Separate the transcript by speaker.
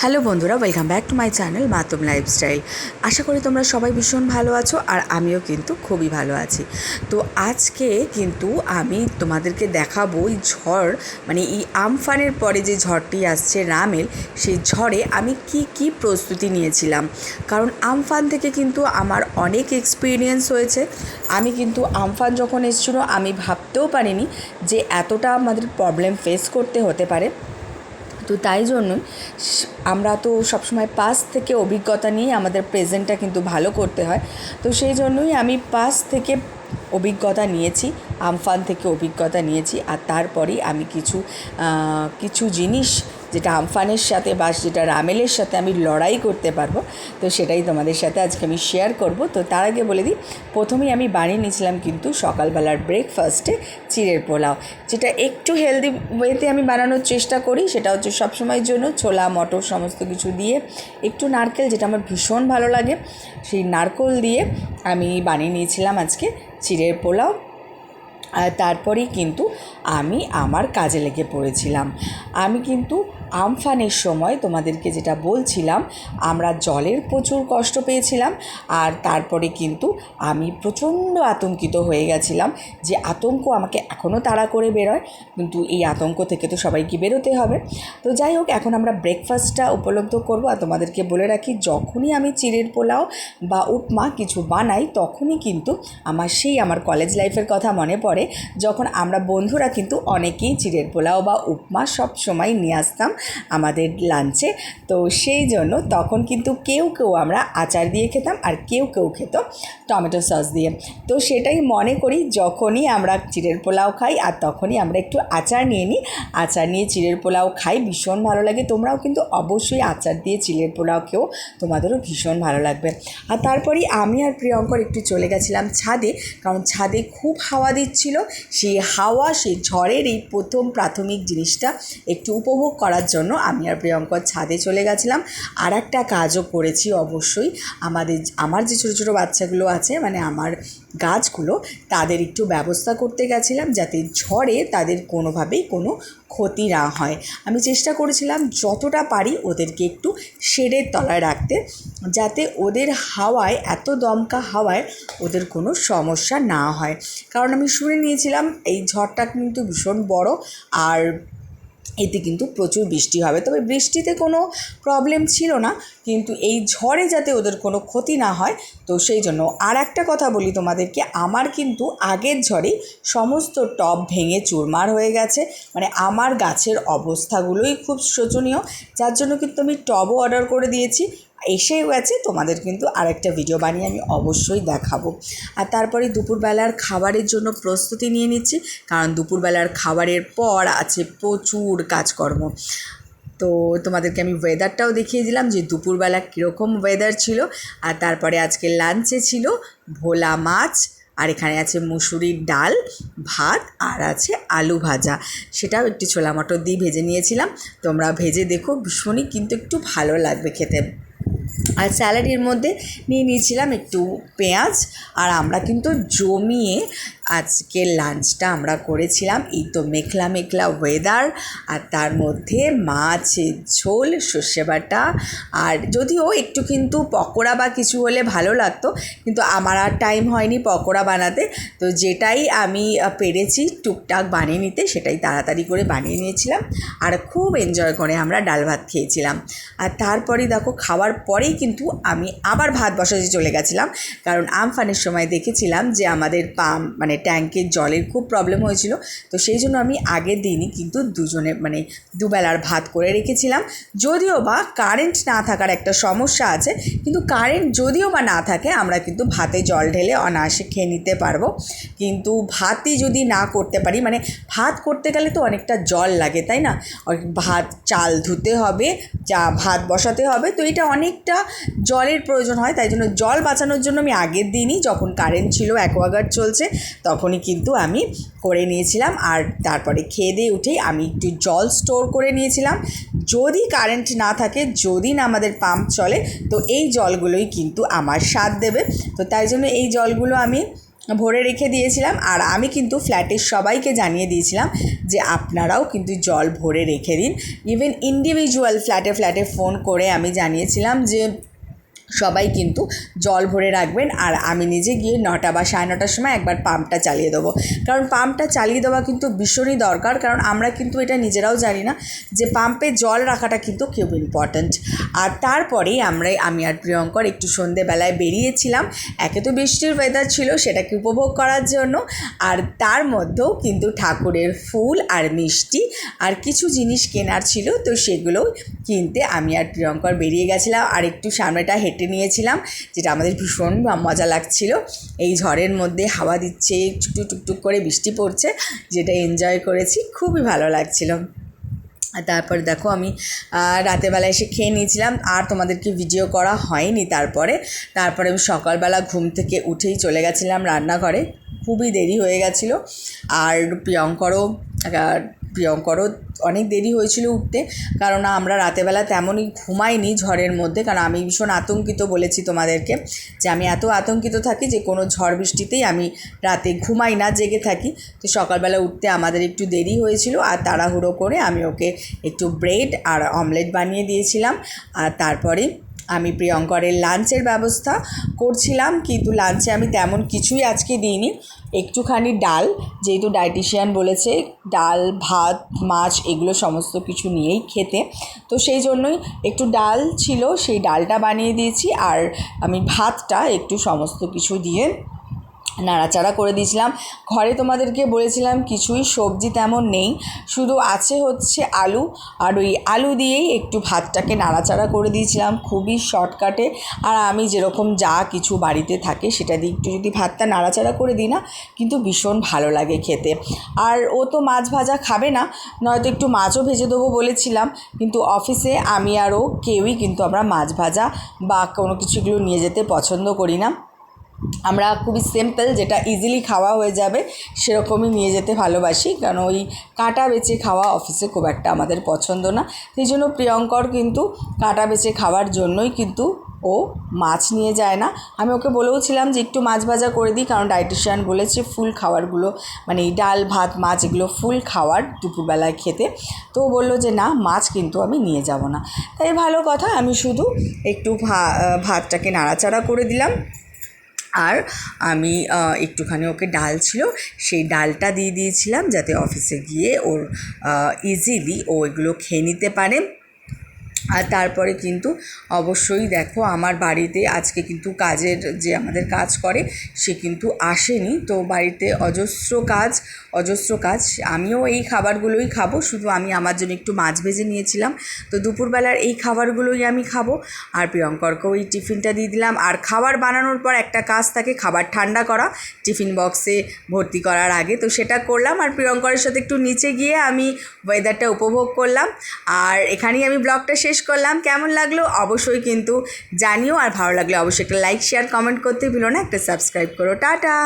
Speaker 1: Hello বন্ধুরা welcome back to my channel মাতম lifestyle আশা করি তোমরা সবাই ভীষণ ভালো আছো আর আমিও কিন্তু খুবই ভালো আছি। তো আজকে কিন্তু আমি তোমাদেরকে দেখাবো এই ঝড় মানে এই আমফানের পরে যে ঝড়টি আসছে রামেল সেই ঝড়ে আমি কি কি প্রস্তুতি নিয়েছিলাম। কারণ আমফান থেকে কিন্তু আমার অনেক এক্সপিরিয়েন্স হয়েছে। আমি কিন্তু আমফান যখন এসেছিল, আমি ভাবতেও পারিনি যে এতটা আমাদের প্রবলেম ফেস করতে হতে পারে। তো তাই জন্য আমরা তো সবসময় পাস থেকে অভিজ্ঞতা নিয়ে আমাদের প্রেজেন্টটা কিন্তু ভালো করতে হয়। তো সেই জন্যই আমি পাস থেকে অভিজ্ঞতা নিয়েছি, আমফান থেকে অভিজ্ঞতা নিয়েছি আর তারপরেই আমি কিছু কিছু জিনিস যেটা আমফানের সাথে বা যেটা রামেলের সাথে আমি লড়াই করতে পারব, তো সেটাই তোমাদের সাথে আজকে আমি শেয়ার করব। তো তার আগে বলে দিই, প্রথমেই আমি বানিয়ে নিয়েছিলাম কিন্তু সকালবেলার ব্রেকফাস্টে চিড়ের পোলাও, যেটা একটু হেলদি ওয়েতে আমি বানানোর চেষ্টা করি, সেটা হচ্ছে সবসময়ের জন্য ছোলা, মটর সমস্ত কিছু দিয়ে একটু নারকেল, যেটা আমার ভীষণ ভালো লাগে, সেই নারকেল দিয়ে আমি বানিয়ে নিয়েছিলাম আজকে চিড়ের পোলাও। তারপরেই কিন্তু আমি আমার কাজে লেগে পড়েছিলাম। আমি কিন্তু আমফানের সময় তোমাদেরকে যেটা বলছিলাম, আমরা জলের প্রচুর কষ্ট পেয়েছিলাম আর তারপরে কিন্তু আমি প্রচণ্ড আতঙ্কিত হয়ে গেছিলাম যে আতঙ্ক আমাকে এখনও তাড়া করে বেরোয়, কিন্তু এই আতঙ্ক থেকে তো সবাইকে বেরোতে হবে। তো যাই হোক, এখন আমরা ব্রেকফাস্টটা উপলব্ধ করব আর তোমাদেরকে বলে রাখি, যখনই আমি চিড়ের পোলাও বা উপমা কিছু বানাই, তখনই কিন্তু আমার সেই আমার কলেজ লাইফের কথা মনে পড়ে। যখন আমরা বন্ধুরা কিন্তু অনেকেই চিড়ের পোলাও বা উপমা সব সময় নিয়ে আসতাম আমাদের লাঞ্চে তো সেই জন্য তখন কিন্তু কেউ কেউ আমরা আচার দিয়ে খেতাম আর কেউ কেউ খেত টমেটো সস দিয়ে। তো সেটাই মনে করি যখনই আমরা চিড়ের পোলাও খাই আর তখনই আমরা একটু আচার নিয়ে নিই। আচার নিয়ে চিড়ের পোলাও খাই, ভীষণ ভালো লাগে। তোমরাও কিন্তু অবশ্যই আচার দিয়ে চিড়ের পোলাও খেয়েও তোমাদেরও ভীষণ ভালো লাগবে। আর তারপরেই আমি আর প্রিয়ঙ্কর একটু চলে গেছিলাম ছাদে, কারণ ছাদে খুব হাওয়া দিচ্ছিল। সেই হাওয়া, সেই ঝড়ের এই প্রথম প্রাথমিক জিনিসটা একটু উপভোগ করার জন্য আমি আর প্রিয়ঙ্কর ছাদে চলে গেছিলাম। আর একটা কাজও করেছি অবশ্যই। আমাদের, আমার যে ছোটো ছোটো বাচ্চাগুলো আছে মানে আমার গাছগুলো তাদের একটু ব্যবস্থা করতে গেছিলাম যাতে ঝড়ে তাদের কোনোভাবেই কোনো ক্ষতি না হয়। আমি চেষ্টা করেছিলাম যতটা পারি ওদেরকে একটু শেডের তলায় রাখতে, যাতে ওদের হাওয়ায়, এত দমকা হাওয়ায় ওদের কোনো সমস্যা না হয়। কারণ আমি শুনে নিয়েছিলাম এই ঝড়টা কিন্তু ভীষণ বড় আর এতে কিন্তু প্রচুর বৃষ্টি হবে। তবে বৃষ্টিতে কোনো প্রবলেম ছিল না, কিন্তু এই ঝড়ে যাতে ওদের কোনো ক্ষতি না হয়, তো সেই জন্য আর একটা কথা বলি তোমাদেরকে, আমার কিন্তু আগের ঝড়ে সমস্ত টব ভেঙে চুরমার হয়ে গেছে। মানে আমার গাছের অবস্থাগুলোই খুব শোচনীয়, যার জন্য কিন্তু আমি টবও অর্ডার করে দিয়েছি। এসেও গেছে, তোমাদের কিন্তু আরেকটা ভিডিও বানিয়ে আমি অবশ্যই দেখাবো। আর তারপরে দুপুরবেলার খাবারের জন্য প্রস্তুতি নিয়ে নিচ্ছি, কারণ দুপুরবেলার খাবারের পর আছে প্রচুর কাজকর্ম। তো তোমাদেরকে আমি ওয়েদারটাও দেখিয়ে দিলাম যে দুপুরবেলা কীরকম ওয়েদার ছিল, আর তারপরে আজকে লাঞ্চে ছিল ভোলা মাছ, আর এখানে আছে মুসুরির ডাল, ভাত, আর আছে আলু ভাজা। সেটাও একটু ছোলা মটর দিয়ে ভেজে নিয়েছিলাম। তোমরা ভেজে দেখো, ভীষণই কিন্তু একটু ভালো লাগবে খেতে। আর স্যালাডের মধ্যে নিয়ে নিয়েছিলাম একটু পেঁয়াজ আর আমরা কিন্তু জমিয়ে আজকে লাঞ্চটা আমরা করেছিলাম। এই তো মেঘলা মেঘলা ওয়েদার আর তার মধ্যে মাছের ঝোল, সর্ষে বাটা। আর যদিও একটু কিন্তু পকোড়া বা কিছু হলে ভালো লাগতো, কিন্তু আমার আর টাইম হয়নি পকোড়া বানাতে। তো যেটাই আমি পেরেছি টুকটাক বানিয়ে নিতে, সেটাই তাড়াতাড়ি করে বানিয়ে নিয়েছিলাম। আর খুব এনজয় করে আমরা ডাল ভাত খেয়েছিলাম। আর তারপরে দেখো, খাওয়ার পরেই কিন্তু আমি আবার ভাত বসাতে চলে গেছিলাম। কারণ আমফানের সময় দেখেছিলাম যে আমাদের পাম মানে ট্যাঙ্কের জলের খুব প্রবলেম হয়েছিল। তো সেই জন্য আমি আগের দিনই কিন্তু দুজনে মানে দুবেলার ভাত করে রেখেছিলাম। যদিও বা কারেন্ট না থাকার একটা সমস্যা আছে, কিন্তু কারেন্ট যদিও বা না থাকে, আমরা কিন্তু ভাতে জল ঢেলে অনায়াসে খেয়ে নিতে পারব। কিন্তু ভাতই যদি না করতে পারি মানে ভাত করতে গেলে তো অনেকটা জল লাগে, তাই না? ভাত চাল ধুতে হবে, চা ভাত বসাতে হবে, তো এটা অনেকটা জলের প্রয়োজন হয়। তাই জন্য জল বাঁচানোর জন্য আমি আগের দিনই যখন কারেন্ট ছিল অ্যাকোয়াগার্ড চলছে তখনই কিন্তু আমি করে নিয়েছিলাম আর তারপরে খেয়ে দিয়ে উঠেই আমি একটু জল স্টোর করে নিয়েছিলাম। যদি কারেন্ট না থাকে, যদি না আমাদের পাম্প চলে, তো এই জলগুলোই কিন্তু আমার স্বাদ দেবে। তো তাই জন্য এই জলগুলো আমি ভরে রেখে দিয়েছিলাম আর আমি কিন্তু ফ্ল্যাটের সবাইকে জানিয়ে দিয়েছিলাম যে আপনারাও কিন্তু জল ভরে রেখে দিন। ইভেন ইন্ডিভিজুয়াল ফ্ল্যাটে ফ্ল্যাটে ফোন করে আমি জানিয়েছিলাম যে সবাই কিন্তু জল ভরে রাখবেন আর আমি নিজে গিয়ে নটা বা সাড়ে নটার সময় একবার পাম্পটা চালিয়ে দেবো। কারণ পাম্পটা চালিয়ে দেওয়া কিন্তু ভীষণই দরকার, কারণ আমরা কিন্তু এটা নিজেরাও জানি না যে পাম্পে জল রাখাটা কিন্তু খুব ইম্পর্ট্যান্ট আর তারপরেই আমরা, আমি আর প্রিয়ঙ্কর একটু সন্ধেবেলায় বেরিয়েছিলাম। একে তো বৃষ্টির ওয়েদার ছিল, সেটাকে উপভোগ করার জন্য। আর তার মধ্যেও কিন্তু ঠাকুরের ফুল আর মিষ্টি আর কিছু জিনিস কেনার ছিল, তো সেগুলো কিনতে আমি আর প্রিয়ঙ্কর বেরিয়ে গেছিলাম। আর একটু সামনেটা হেঁটে নিয়েছিলাম, যেটা আমাদের ভীষণ মজা লাগছিল। এই ঝড়ের মধ্যে হাওয়া দিচ্ছে টুকটুক টুকটুক করে বৃষ্টি পড়ছে, যেটা এনজয় করেছি, খুবই ভালো লাগছিল। তারপর দেখো আমি রাতেরবেলা এসে খেয়ে নিয়েছিলাম, আর তোমাদেরকে ভিডিও করা হয়নি তারপরে। তারপরে আমি সকালবেলা ঘুম থেকে উঠেই চলে গেছিলাম রান্নাঘরে, খুবই দেরি হয়ে গেছিল। আর প্রিয়ঙ্করও প্রিয়ঙ্করও অনেক দেরি হয়েছিল উঠতে কারণ আমরা রাতেরবেলা তেমনই ঘুমাইনি ঝড়ের মধ্যে, কারণ আমি ভীষণ আতঙ্কিত বলেছি তোমাদেরকে যে আমি এত আতঙ্কিত থাকি যে কোনো ঝড় বৃষ্টিতেই আমি রাতে ঘুমাই না, জেগে থাকি। তো সকালবেলা উঠতে আমাদের একটু দেরি হয়েছিল আর তাড়াহুড়ো করে আমি ওকে একটু ব্রেড আর অমলেট বানিয়ে দিয়েছিলাম। আর তারপরে আমি প্রিয়ঙ্করের লাঞ্চের ব্যবস্থা করছিলাম, কিন্তু লাঞ্চে আমি তেমন কিছুই আজকে দিইনি। একটুখানি ডাল, যেহেতু ডায়েটিশিয়ান বলেছে, ডাল, ভাত, মাছ এগুলো সমস্ত কিছু নিয়েই খেতে। তো সেই জন্যই একটু ডাল ছিল, সেই ডালটা বানিয়ে দিয়েছি, আর আমি ভাতটা একটু সমস্ত কিছু দিয়ে নাড়াচাড়া করে দিয়েছিলাম। ঘরে তোমাদেরকে বলেছিলাম, কিছুই সবজি তেমন নেই, শুধু আছে হচ্ছে আলু। আর ওই আলু দিয়েই একটু ভাতটাকে নাড়াচাড়া করে দিয়েছিলাম, খুবই শর্টকাটে। আর আমি যেরকম যা কিছু বাড়িতে থাকে, সেটা দিয়ে একটু যদি ভাতটা নাড়াচাড়া করে দিই না, কিন্তু ভীষণ ভালো লাগে খেতে। আর ও তো মাছ ভাজা খাবে না, নয়তো একটু মাছও ভেজে দেবো বলেছিলাম, কিন্তু অফিসে আমি আর ও কেউই কিন্তু আমরা মাছ ভাজা বা কোনো কিছুগুলো নিয়ে যেতে পছন্দ করি না। আমরা খুবই সিম্পল যেটা ইজিলি খাওয়া হয়ে যাবে, সেরকমই নিয়ে যেতে ভালোবাসি। কারণ ওই কাঁটা বেছে খাওয়া অফিসে খুব একটা আমাদের পছন্দ না। সেই জন্য প্রিয়ঙ্কর কিন্তু কাঁটা বেছে খাওয়ার জন্যই কিন্তু ও মাছ নিয়ে যায় না। আমি ওকে বলেওছিলাম যে একটু মাছ ভাজা করে দিই, কারণ ডায়েটিশিয়ান বলেছে ফুল খাওয়ারগুলো মানে এই ডাল, ভাত, মাছ, এগুলো ফুল খাওয়ার দুপুরবেলায় খেতে। তো ও বলল যে, না, মাছ কিন্তু আমি নিয়ে যাব না। তাই ভালো কথা, আমি শুধু একটু ভাতটাকে নাড়াচাড়া করে দিলাম। আর আমি একটুখানি ওকে ডাল ছিল, সেই ডালটা দিয়ে দিয়েছিলাম যাতে অফিসে গিয়ে ওর ইজিলি ও এগুলো খেয়ে নিতে পারে। আর তারপরে কিন্তু অবশ্যই দেখো আমার বাড়িতে আজকে কিন্তু কাজের যে আমাদের কাজ করে, সে কিন্তু আসেনি। তো বাড়িতে অজস্র কাজ অজস্র কাজ। আমিও এই খাবারগুলোই খাব, শুধু আমি আমার জন্য একটু মাছ ভেজে নিয়েছিলাম। তো দুপুরবেলার এই খাবারগুলোই আমি খাব। আর প্রিয়ঙ্করকেও এই টিফিনটা দিয়ে দিলাম। আর খাবার বানানোর পর একটা কাজ থাকে, খাবার ঠান্ডা করা। টিফিন বক্সে ভর্তি করার আগে তো সেটা করলাম। আর প্রিয়ঙ্করের সাথে একটু নিচে গিয়ে আমি ওয়েদারটা উপভোগ করলাম। আর এখানেই আমি ব্লগটা শেষ করলাম। কেমন লাগল? অবশ্যই কিন্তু জানিও। আর ভালো লাগলে অবশ্যই একটা লাইক শেয়ার কমেন্ট করতে ভুলো না। একটা সাবস্ক্রাইব করো। টাটা!